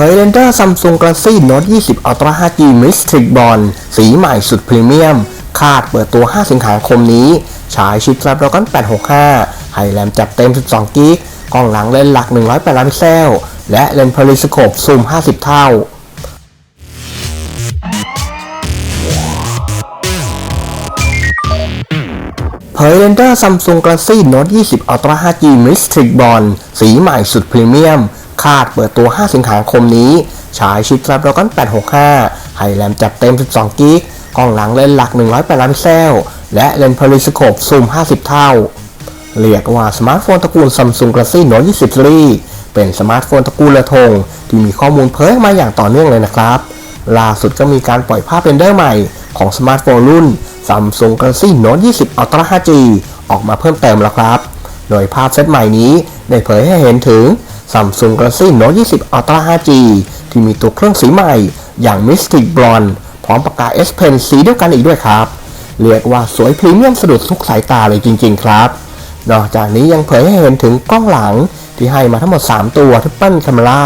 ผยเรนเดอร์ซัมซุงก a ซี่โน้ต20 Ultra 5G Mystic Bond สีใหม่สุดพรีเมียม คาดเปิดตัว 5 สิงหาคมนี้ ฉายชิป Snapdragon 865ให้แรมจัดเต็ม 12 กิก กล้องหลังเลนส์หลัก 108 ล้านพิกเซล และเลนส์พาริสโคปซูม 50 เท่าเผยเรนเดอร์ซัมซุงก a ซี่โน้ต20 Ultra 5G Mystic Bond สีใหม่สุดพรีเมียม คาดเปิดตัว 5 สิงหาคมนี้ ฉายชิป Snapdragon 865ให้แรมจัดเต็ม 12 กิก กล้องหลังเลนส์หลัก 108 ล้านพิกเซล และเลนส์พาริสโคปซูม 50 เท่า เรียกว่าสมาร์ทโฟนตระกูล Samsung Galaxy Note 20 Series เป็นสมาร์ทโฟนตระกูลระทง ที่มีข้อมูลเผยมาอย่างต่อเนื่องเลยนะครับ ล่าสุดก็มีการปล่อยภาพเรนเดอร์ใหม่ของสมาร์ทโฟนรุ่น Samsung Galaxy Note 20 Ultra 5G ออกมาเพิ่มเติมแล้วครับ โดยภาพเซตใหม่นี้ได้เผยให้เห็นถึง Samsung Galaxy Note 20 Ultra 5G ที่มีตัวเครื่องสีใหม่อย่าง Mystic Blonde พร้อมปากกา S Pen สีเดียวกันอีกด้วยครับ เรียกว่าสวยพรีเมียมสะดุดทุกสายตาเลยจริง ๆ ครับ นอกจากนี้ยังเผยให้เห็นถึงกล้องหลังที่ให้มาทั้งหมด 3 ตัวทิปเปิล c a ม e r a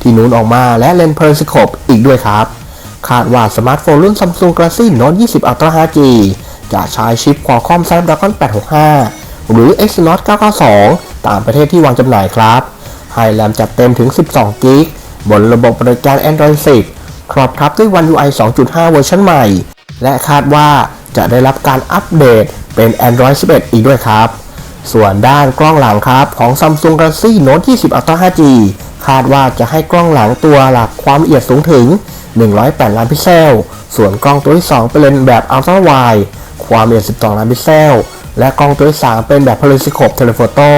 ที่นูนออกมาและเลนส์เพอร์ซิโคปอีกด้วยครับ คาดว่าสมาร์ทโฟนรุ่น Samsung Galaxy Note 20 Ultra 5G จะใช้ชิป Qualcomm Snapdragon 865 หรือ Exynos 992 ตามประเทศที่วางจำหน่ายครับ ให้แรมจัดเต็มถึง 12 กิกบนระบบบริการ Android 10 ครอบทับด้วย One UI 2.5 เวอร์ชันใหม่ และคาดว่าจะได้รับการอัปเดตเป็น Android 11 อีกด้วยครับ ส่วนด้านกล้องหลังครับของ Samsung Galaxy Note 20 Ultra 5G คาดว่าจะให้กล้องหลังตัวหลักความละเอียดสูงถึง 108 ล้านพิกเซล ส่วนกล้องตัวที่ 2 เป็นเลนส์แบบ Ultra Wide ความละเอียด 12 ล้านพิกเซล และกล้องตัวที่ 3 เป็นแบบ Periscope Telephoto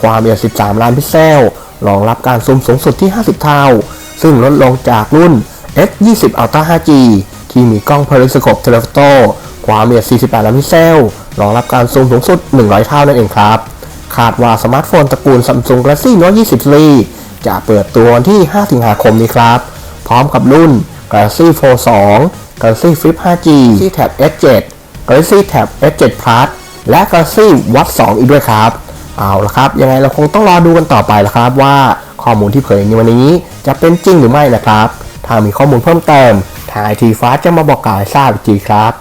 ความละเอียด 13 ล้านพิกเซล รองรับการซูมสูงสุดที่ 50 เท่า ซึ่งลดลงจากรุ่น S20 Ultra 5G ที่มีกล้อง Periscope Telephoto ความละเอียด 48 ล้านพิกเซล รองรับการซูมสูงสุด 100 เท่านั่นเองครับ คาดว่าสมาร์ทโฟนตระกูล Samsung Galaxy Note 20 Series จะเปิดตัววันที่ 5 สิงหาคมนี้ครับ พร้อมกับรุ่น Galaxy Fold 2 Galaxy Flip 5G Galaxy Tab S7 Galaxy Tab S7 Plus และ Galaxy Watch 2 อีกด้วยครับ เอาละครับ ยังไงเราคงต้องรอดูกันต่อไปละครับ ว่าข้อมูลที่เผยในวันนี้จะเป็นจริงหรือไม่นะครับ ถ้ามีข้อมูลเพิ่มเติมทางไอทีฟ้าจะมาบอกกล่าวให้ทราบอีกทีครับ